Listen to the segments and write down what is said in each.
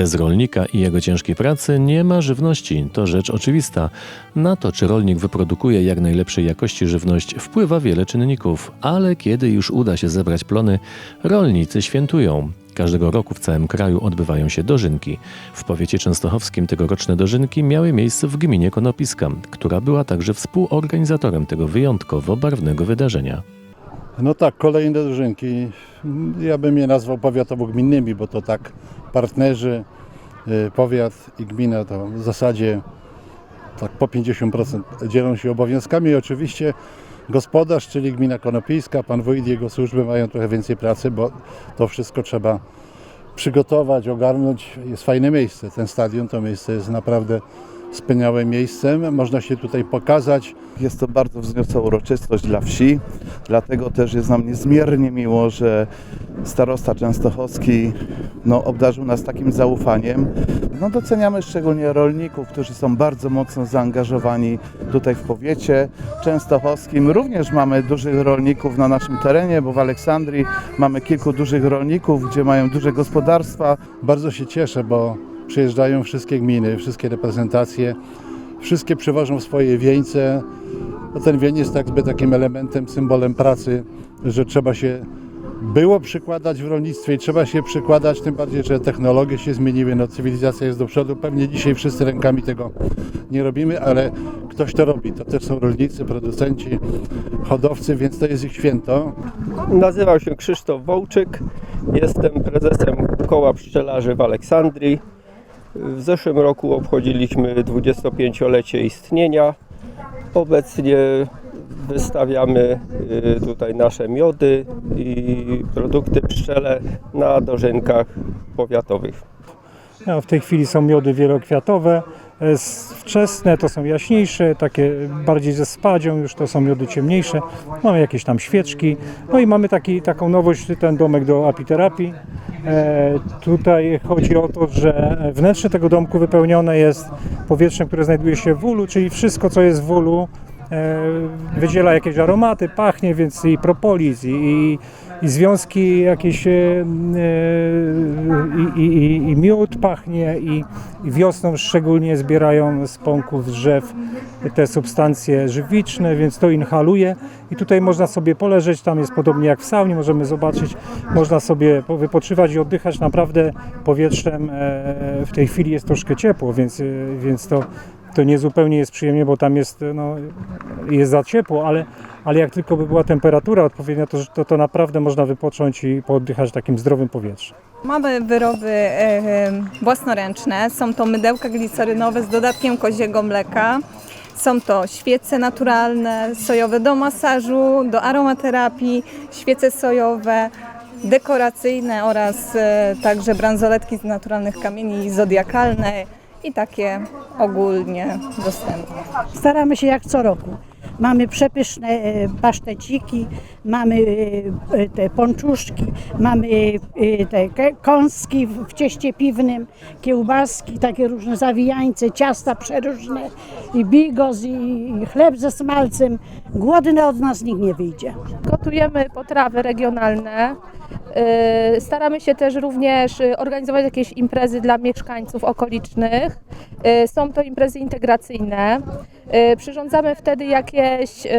Bez rolnika i jego ciężkiej pracy nie ma żywności, to rzecz oczywista. Na to, czy rolnik wyprodukuje jak najlepszej jakości żywność, wpływa wiele czynników, ale kiedy już uda się zebrać plony, rolnicy świętują. Każdego roku w całym kraju odbywają się dożynki. W powiecie częstochowskim tegoroczne dożynki miały miejsce w gminie Konopiska, która była także współorganizatorem tego wyjątkowo barwnego wydarzenia. No tak, kolejne dożynki. Ja bym je nazwał powiatowo-gminnymi, bo to tak partnerzy, y, powiat i gmina to w zasadzie tak po 50% dzielą się obowiązkami. I oczywiście gospodarz, czyli gmina Konopijska, pan wójt i jego służby mają trochę więcej pracy, bo to wszystko trzeba przygotować, ogarnąć. Jest fajne miejsce. Ten stadion to miejsce jest naprawdę wspaniałym miejscem. Można się tutaj pokazać. Jest to bardzo wzniosła uroczystość dla wsi, dlatego też jest nam niezmiernie miło, że starosta częstochowski no, obdarzył nas takim zaufaniem. No, doceniamy szczególnie rolników, którzy są bardzo mocno zaangażowani tutaj w powiecie częstochowskim. Również mamy dużych rolników na naszym terenie, bo w Aleksandrii mamy kilku dużych rolników, gdzie mają duże gospodarstwa. Bardzo się cieszę, bo przyjeżdżają wszystkie gminy, wszystkie reprezentacje, wszystkie przywożą swoje wieńce. No ten wień jest jakby takim elementem, symbolem pracy, że trzeba się było przykładać w rolnictwie i trzeba się przykładać, tym bardziej, że technologie się zmieniły, no cywilizacja jest do przodu. Pewnie dzisiaj wszyscy rękami tego nie robimy, ale ktoś to robi. To też są rolnicy, producenci, hodowcy, więc to jest ich święto. Nazywam się Krzysztof Wołczyk, jestem prezesem Koła Pszczelarzy w Aleksandrii. W zeszłym roku obchodziliśmy 25-lecie istnienia. Obecnie wystawiamy y, tutaj nasze miody i produkty pszczele na dożynkach powiatowych. No, w tej chwili są miody wielokwiatowe. e, Wczesne to są jaśniejsze, takie bardziej ze spadzią, już to są miody ciemniejsze. Mamy jakieś tam świeczki. No i mamy taki, taką nowość, ten domek do apiterapii. E, tutaj chodzi o to, że wnętrze tego domku wypełnione jest powietrzem, które znajduje się w ulu, czyli wszystko, co jest w ulu, e, wydziela jakieś aromaty, pachnie, więc i propolis, i, i związki jakieś, e, e, i, i, i, miód pachnie, i, i wiosną szczególnie zbierają z pąków drzew te substancje żywiczne, więc to inhaluje. I tutaj można sobie poleżeć, tam jest podobnie jak w saunie, możemy zobaczyć, można sobie po- wypoczywać i oddychać naprawdę powietrzem, e, w tej chwili jest troszkę ciepło, więc, więc to, to nie zupełnie jest przyjemnie, bo tam jest, no, jest za ciepło, ale, ale jak tylko by była temperatura odpowiednia, to, to, to naprawdę można wypocząć i pooddychać takim zdrowym powietrzem. Mamy wyroby e, własnoręczne. Są to mydełka glicerynowe z dodatkiem koziego mleka. Są to świece naturalne, sojowe do masażu, do aromaterapii, świece sojowe, dekoracyjne oraz e, także bransoletki z naturalnych kamieni zodiakalne i takie ogólnie dostępne. Staramy się jak co roku. Mamy przepyszne e, paszteciki, mamy e, e, te pączuszki, mamy te kąski w cieście piwnym, kiełbaski, takie różne zawijańce, ciasta przeróżne, i bigos, i chleb ze smalcem. Głodny od nas nikt nie wyjdzie. gotujemy potrawy regionalne. Staramy się też również organizować jakieś imprezy dla mieszkańców okolicznych. Są to imprezy integracyjne. Yy, Przyrządzamy wtedy jakieś yy,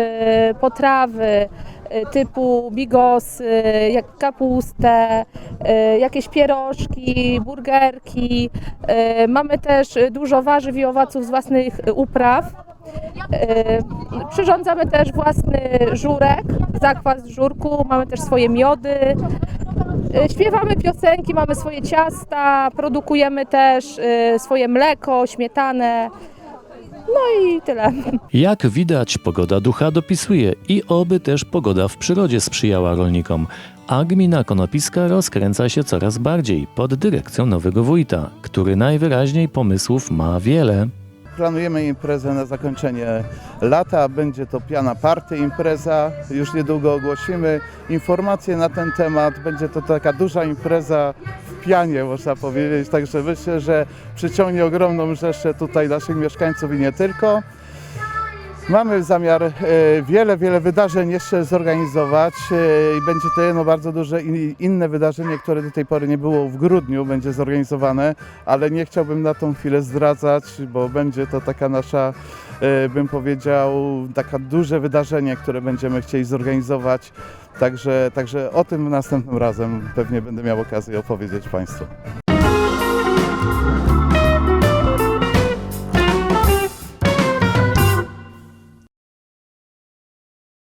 potrawy yy, typu bigos, yy, jak kapustę, jakieś pierożki, burgerki. Mamy też dużo warzyw i owoców z własnych upraw. E, Przyrządzamy też własny żurek, zakwas żurku, mamy też swoje miody. E, Śpiewamy piosenki, mamy swoje ciasta, produkujemy też e, swoje mleko, śmietanę. No i tyle. Jak widać, pogoda ducha dopisuje i oby też pogoda w przyrodzie sprzyjała rolnikom. A gmina Konopiska rozkręca się coraz bardziej pod dyrekcją nowego wójta, który najwyraźniej pomysłów ma wiele. Planujemy imprezę na zakończenie lata. Będzie to piana party impreza. Już niedługo ogłosimy informacje na ten temat. Będzie to taka duża impreza w pianie, można powiedzieć. Także myślę, że przyciągnie ogromną rzeszę tutaj naszych mieszkańców i nie tylko. Mamy zamiar e, wiele, wiele wydarzeń jeszcze zorganizować e, i będzie to jedno bardzo duże inne wydarzenie, które do tej pory nie było w grudniu, będzie zorganizowane, ale nie chciałbym na tą chwilę zdradzać, bo będzie to taka nasza, e, bym powiedział, taka duże wydarzenie, które będziemy chcieli zorganizować. Także, także o tym następnym razem pewnie będę miał okazję opowiedzieć Państwu.